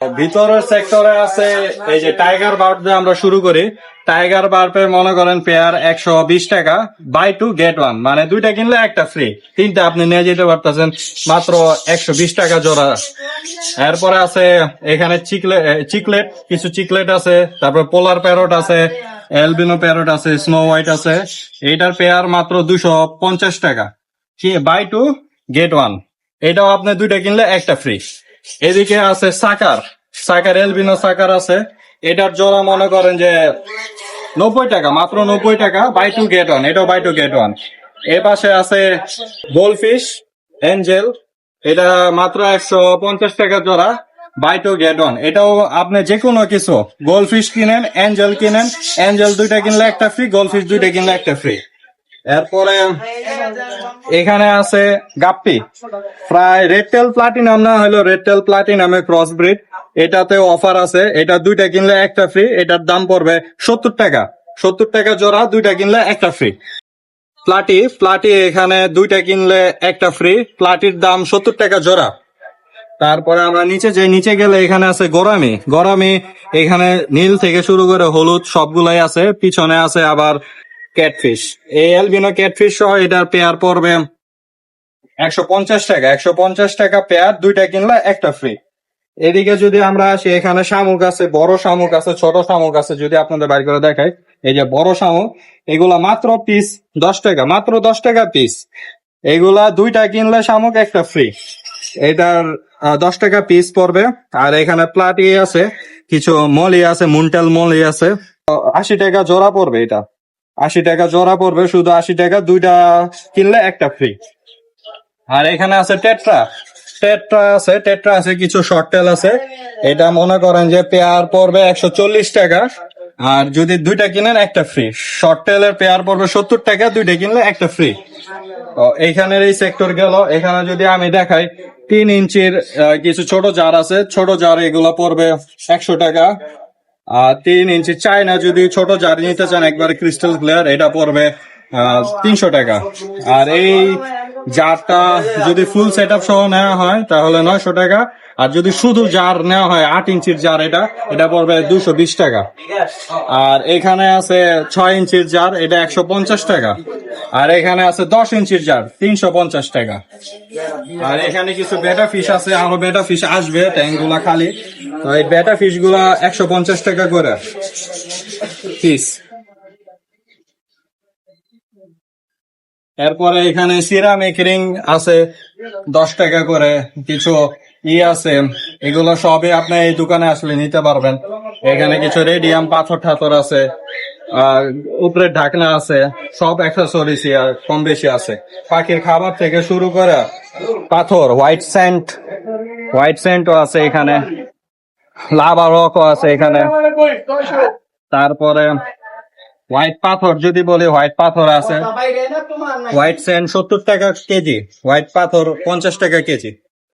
ভিতরের সেক্টরে আছে এই যে টাইগার দিয়ে আমরা শুরু করি। টাইগার বার্পের মনে করেন পেয়ার একশো বিশ টাকা। বাই টু গেট ওয়ান মানে দুইটা কিনলে একটা ফ্রি তিনটা আপনি নিয়ে যেতে পারতেছেন। মাত্র একশো বিশ টাকা জোড়া। এরপরে আছে এখানে চিকলেট চিকলেট কিছু চিকলেট আছে। তারপর পোলার প্যারট আছে। এলবিনো প্যারট আছে স্নো হোয়াইট আছে। এইটার পেয়ার মাত্র দুশো পঞ্চাশ টাকা। বাই টু গেট ওয়ান এটাও আপনি দুইটা কিনলে একটা ফ্রি এদিকে আছে সাকার। সাকার এলবিনো সাকার আছে? এটার জোড়া মনে করেন যে নব্বই টাকা, মাত্র নব্বই টাকা বাই টু গেট ওয়ান এটাও বাই টু গেট ওয়ান এ পাশে আছে গোলফিশ এঞ্জেল এটা মাত্র একশো পঞ্চাশ টাকা জোড়া বাই টু গেট ওয়ান এটাও আপনি যে কোনো কিছু গোলফিশ কিনেন এঞ্জেল কিনেন এঞ্জেল দুইটা কিনলে একটা ফ্রি গোলফিশ দুইটা কিনলে একটা ফ্রি এরপরে এখানে আছে গাপ্পি। প্রায় রেডটেল প্লাটিনাম না হলো রেডটেল প্লাটিনামের ক্রস ব্রিড এটাতে অফার আছে। এটা দুইটা কিনলে একটা ফ্রি এটার দাম পড়বে সত্তর টাকা। সত্তর টাকা জোড়া, দুইটা কিনলে একটা ফ্রি প্লাটি প্লাটি এখানে দুইটা কিনলে একটা ফ্রি প্লাটির দাম সত্তর টাকা জোড়া। তারপরে আমরা নিচে যে, নিচে গেলে এখানে আছে গোরামি। গোরামি এখানে নীল থেকে শুরু করে হলুদ সবগুলাই আছে। পিছনে আছে আবার ক্যাটফিশ। এই অ্যালবিনো ক্যাটফিশ সহ এটার পেয়ার পড়বে একশো পঞ্চাশ টাকা। একশো পঞ্চাশ টাকা পেয়ার, দুইটা কিনলে একটা ফ্রি এদিকে যদি আমরা আসি, এখানে শামুক আছে, বড় শামুক আছে, ছোট শামুক আছে, যদি আপনাদের বাইর করে দেখাই। এই যে বড় শামুক, এগুলা মাত্র পিস দশ টাকা, মাত্র দশ টাকা পিস এগুলা দুইটা কিনলে শামুক, একটা ফ্রি এটার দশ টাকা পিস পড়বে। আর এখানে প্লাটি আছে, কিছু মলি আছে, মুন্টাল মলি আছে। আশি টাকা জোড়া পড়বে এটা। আশি টাকা জোড়া পড়বে, শুধু আশি টাকা, দুইটা কিনলে একটা ফ্রি আর এখানে আছে টেট্রা। টেট্রা আছে টেট্রা আছে, কিছু শর্ট টেল আছে। এটা মনে করেন যে পেয়ার পড়বে একশো চল্লিশ টাকা। আর যদি দুইটা কিনেন, একটা ফ্রি শর্ট টেলের পেয়ার পড়বে সত্তর টাকা, দুইটা কিনলে একটা ফ্রি এইখানের এই সেক্টর গেল। এখানে যদি আমি দেখাই, তিন ইঞ্চির কিছু ছোট জার আছে। ছোট জার এগুলো পড়বে একশো টাকা। তিন ইঞ্চি চায়না যদি ছোট জার নিতে চান, একবার ক্রিস্টাল ক্লিয়ার এটা পড়বে তিনশো টাকা। আর এই জারটা যদি ফুল সেট আপ সহ নেওয়া হয়, তাহলে নয়শো টাকা। আর যদি শুধু জার নেওয়া হয়, আট ইঞ্চির জার এটা এটা পড়বে দুশো বিশ টাকা। আর এখানে আছে ছয় ইঞ্চির জার, এটা একশো পঞ্চাশ টাকা। আর এখানে আছে দশ ইঞ্চির জার, তিনশো পঞ্চাশ টাকা। আর এখানে কিছু বেটা ফিশ আছে, আরও বেটা ফিশ আসবে ট্যাঙ্কগুলা খালি। তো এই বেটা ফিশগুলা একশো পঞ্চাশ টাকা করে। পিস এরপরে এখানে সিরামিক রিং আছে, দশ টাকা করে কিছু ই আছে, এগুলো সবই আপনি এই দোকানে আসলে নিতে পারবেন। এখানে কিছু রেডিয়াম পাথর ঠাথর আছে উপরে ঢাকনা আছে, সব অ্যাক্সেসরিজ কম বেশি আছে। পাখির খাবার থেকে শুরু করে পাথর হোয়াইট স্যান্ড হোয়াইট স্যান্ডও আছে এখানে লাভা রকও আছে এখানে। তারপরে হোয়াইট পাথর যদি বলি হোয়াইট পাথর আছে। হোয়াইট স্যান্ড সত্তর টাকা কেজি। হোয়াইট পাথর পঞ্চাশ টাকা কেজি।